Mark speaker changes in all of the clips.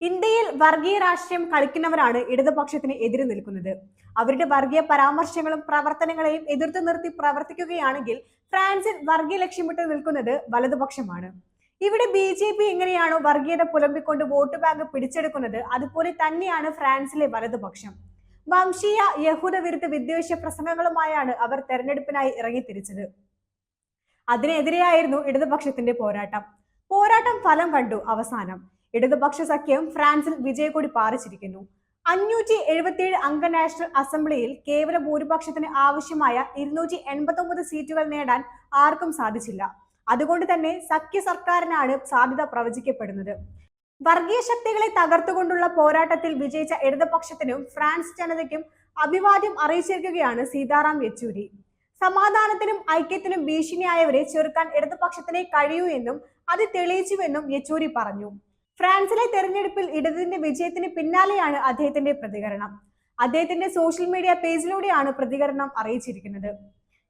Speaker 1: ഇന്ത്യയിൽ വർഗീയ രാഷ്ട്രീയം കളിക്കുന്നവരാണ് ഇടതുപക്ഷത്തിന് എതിര് നിൽക്കുന്നത്. അവരുടെ വർഗീയ പരാമർശങ്ങളും പ്രവർത്തനങ്ങളെയും എതിർത്ത് നിർത്തി പ്രവർത്തിക്കുകയാണെങ്കിൽ ഫ്രാൻസിൽ വർഗീയ ലക്ഷ്യമിട്ട് നിൽക്കുന്നത് വലതുപക്ഷമാണ്. ഇവിടെ ബി ജെ പി എങ്ങനെയാണോ വർഗീയത പുലമ്പിക്കൊണ്ട് വോട്ട് ബാങ്ക് പിടിച്ചെടുക്കുന്നത് അതുപോലെ തന്നെയാണ് ഫ്രാൻസിലെ വലതുപക്ഷം. വംശീയ യഹൂദ വിരുദ്ധ വിദ്വേഷ പ്രസംഗങ്ങളുമായാണ് അവർ തെരഞ്ഞെടുപ്പിനായി ഇറങ്ങിത്തിരിച്ചത്. അതിനെതിരെയായിരുന്നു ഇടതുപക്ഷത്തിന്റെ പോരാട്ടം. പോരാട്ടം ഫലം കണ്ടു അവസാനം. ഇടതുപക്ഷ സഖ്യം ഫ്രാൻസിൽ വിജയക്കൊടി പാറിച്ചിരിക്കുന്നു. അഞ്ഞൂറ്റി എഴുപത്തിയേഴ് അംഗ നാഷണൽ അസംബ്ലിയിൽ കേവല ഭൂരിപക്ഷത്തിന് ആവശ്യമായ ഇരുന്നൂറ്റി എൺപത്തി ഒമ്പത് സീറ്റുകൾ നേടാൻ ആർക്കും സാധിച്ചില്ല. അതുകൊണ്ട് തന്നെ സഖ്യ സർക്കാരിനാണ് സാധ്യത പ്രവചിക്കപ്പെടുന്നത്. വർഗീയ ശക്തികളെ തകർത്തുകൊണ്ടുള്ള പോരാട്ടത്തിൽ വിജയിച്ച ഇടതുപക്ഷത്തിനും ഫ്രാൻസ് ജനതയ്ക്കും അഭിവാദ്യം അറിയിച്ചിരിക്കുകയാണ് സീതാറാം യെച്ചൂരി. സമാധാനത്തിനും ഐക്യത്തിനും ഭീഷണിയായവരെ ചെറുക്കാൻ ഇടതുപക്ഷത്തിനെ കഴിയൂ എന്നും അത് തെളിയിച്ചുവെന്നും യെച്ചൂരി പറഞ്ഞു. ഫ്രാൻസിലെ തെരഞ്ഞെടുപ്പിൽ ഇടതിന്റെ വിജയത്തിന് പിന്നാലെയാണ് അദ്ദേഹത്തിന്റെ പ്രതികരണം. അദ്ദേഹത്തിന്റെ സോഷ്യൽ മീഡിയ പേജിലൂടെയാണ് പ്രതികരണം അറിയിച്ചിരിക്കുന്നത്.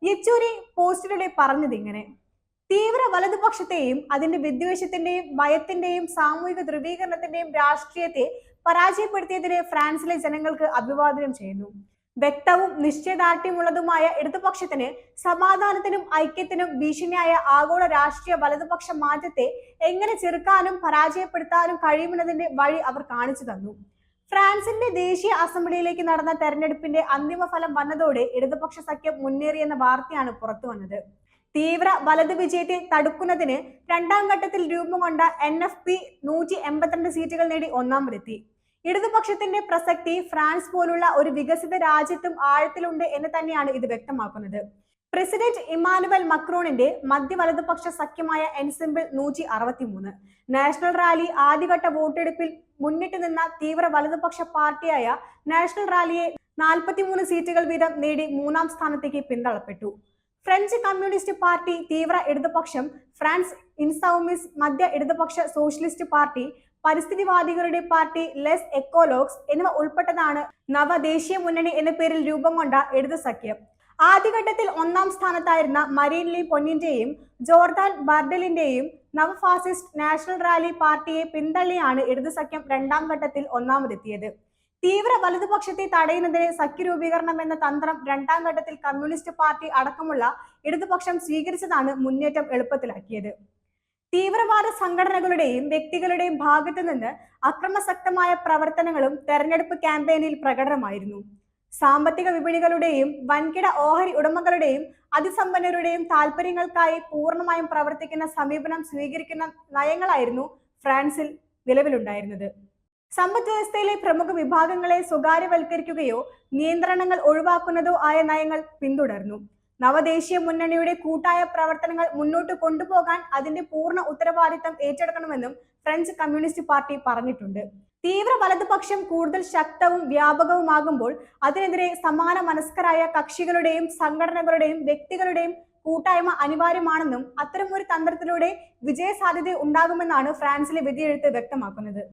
Speaker 1: യെച്ചൂരി പോസ്റ്റിലൂടെ പറഞ്ഞത് ഇങ്ങനെ തീവ്ര വലതുപക്ഷത്തെയും അതിന്റെ വിദ്വേഷത്തിന്റെയും ഭയത്തിന്റെയും സാമൂഹിക ധ്രുവീകരണത്തിന്റെയും രാഷ്ട്രീയത്തെ പരാജയപ്പെടുത്തിയതിന് ഫ്രാൻസിലെ ജനങ്ങൾക്ക് അഭിവാദനം ചെയ്യുന്നു. വ്യക്തവും നിശ്ചയദാർഢ്യമുള്ളതുമായ ഇടതുപക്ഷത്തിന് സമാധാനത്തിനും ഐക്യത്തിനും ഭീഷണിയായ ആഗോള രാഷ്ട്രീയ വലതുപക്ഷ മാറ്റത്തെ എങ്ങനെ ചെറുക്കാനും പരാജയപ്പെടുത്താനും കഴിയുമെന്നതിന്റെ വഴി അവർ കാണിച്ചു തന്നു. ഫ്രാൻസിന്റെ ദേശീയ അസംബ്ലിയിലേക്ക് നടന്ന തെരഞ്ഞെടുപ്പിന്റെ അന്തിമ ഫലം വന്നതോടെ ഇടതുപക്ഷ സഖ്യം മുന്നേറിയെന്ന വാർത്തയാണ് പുറത്തു വന്നത്. തീവ്ര വലതു വിജയത്തെ തടുക്കുന്നതിന് രണ്ടാം ഘട്ടത്തിൽ രൂപം കൊണ്ട എൻ എഫ് പി നൂറ്റി എൺപത്തിരണ്ട് സീറ്റുകൾ നേടി ഒന്നാമതെത്തി. ഇടതുപക്ഷത്തിന്റെ പ്രസക്തി ഫ്രാൻസ് പോലുള്ള ഒരു വികസിത രാജ്യത്തും ആഴത്തിലുണ്ട് എന്ന് തന്നെയാണ് ഇത് വ്യക്തമാക്കുന്നത്. പ്രസിഡന്റ് ഇമാനുവൽ മക്രോണിന്റെ മധ്യ വലതുപക്ഷ സഖ്യമായ എൻസിമ്പിൾ നൂറ്റി അറുപത്തിമൂന്ന് നാഷണൽ റാലി ആദ്യഘട്ട വോട്ടെടുപ്പിൽ മുന്നിട്ട് നിന്ന തീവ്ര വലതുപക്ഷ പാർട്ടിയായ നാഷണൽ റാലിയെ നാൽപ്പത്തിമൂന്ന് സീറ്റുകൾ വീതം നേടി മൂന്നാം സ്ഥാനത്തേക്ക് പിന്തള്ളപ്പെട്ടു. ഫ്രഞ്ച് കമ്മ്യൂണിസ്റ്റ് പാർട്ടി തീവ്ര ഇടതുപക്ഷം ഫ്രാൻസ് ഇൻസൗമിസ് മധ്യ ഇടതുപക്ഷ സോഷ്യലിസ്റ്റ് പാർട്ടി പരിസ്ഥിതിവാദികളുടെ പാർട്ടി ലെസ് എക്കോലോഗ്സ് എന്നിവ ഉൾപ്പെട്ടതാണ് നവദേശീയ മുന്നണി എന്ന പേരിൽ രൂപം കൊണ്ട ഇടത് സഖ്യം. ആദ്യഘട്ടത്തിൽ ഒന്നാം സ്ഥാനത്തായിരുന്ന മരീൻ ലീ പൊന്നിന്റെയും ജോർദാൻ ബർഡലിന്റെയും നവഫാസിസ്റ്റ് നാഷണൽ റാലി പാർട്ടിയെ പിന്തള്ളിയാണ് ഇടതു സഖ്യം രണ്ടാം ഘട്ടത്തിൽ ഒന്നാമതെത്തിയത്. തീവ്ര വലതുപക്ഷത്തെ തടയുന്നതിന് സഖ്യരൂപീകരണം എന്ന തന്ത്രം രണ്ടാം ഘട്ടത്തിൽ കമ്മ്യൂണിസ്റ്റ് പാർട്ടി അടക്കമുള്ള ഇടതുപക്ഷം സ്വീകരിച്ചതാണ് മുന്നേറ്റം എളുപ്പത്തിലാക്കിയത്. തീവ്രവാദ സംഘടനകളുടെയും വ്യക്തികളുടെയും ഭാഗത്തു നിന്ന് അക്രമസക്തമായ പ്രവർത്തനങ്ങളും തെരഞ്ഞെടുപ്പ് ക്യാമ്പയിനിൽ പ്രകടനമായിരുന്നു. സാമ്പത്തിക വിപണികളുടെയും വൻകിട ഓഹരി ഉടമകളുടെയും അതിസമ്പന്നരുടെയും താല്പര്യങ്ങൾക്കായി പൂർണമായും പ്രവർത്തിക്കുന്ന സമീപനം സ്വീകരിക്കുന്ന നയങ്ങളായിരുന്നു ഫ്രാൻസിൽ നിലവിലുണ്ടായിരുന്നത്. സമ്പദ് വ്യവസ്ഥയിലെ പ്രമുഖ വിഭാഗങ്ങളെ സ്വകാര്യവൽക്കരിക്കുകയോ നിയന്ത്രണങ്ങൾ ഒഴിവാക്കുന്നതോ ആയ നയങ്ങൾ പിന്തുടർന്നു. നവദേശീയ മുന്നണിയുടെ കൂട്ടായ പ്രവർത്തനങ്ങൾ മുന്നോട്ട് കൊണ്ടുപോകാൻ അതിന്റെ പൂർണ ഉത്തരവാദിത്തം ഏറ്റെടുക്കണമെന്നും ഫ്രഞ്ച് കമ്മ്യൂണിസ്റ്റ് പാർട്ടി പറഞ്ഞിട്ടുണ്ട്. തീവ്ര വലതുപക്ഷം കൂടുതൽ ശക്തവും വ്യാപകവുമാകുമ്പോൾ അതിനെതിരെ സമാന മനസ്കരായ കക്ഷികളുടെയും സംഘടനകളുടെയും വ്യക്തികളുടെയും കൂട്ടായ്മ അനിവാര്യമാണെന്നും അത്തരമൊരു തന്ത്രത്തിലൂടെ വിജയ സാധ്യത ഉണ്ടാകുമെന്നാണ് ഫ്രാൻസിലെ വിധിയെഴുത്ത് വ്യക്തമാക്കുന്നത്.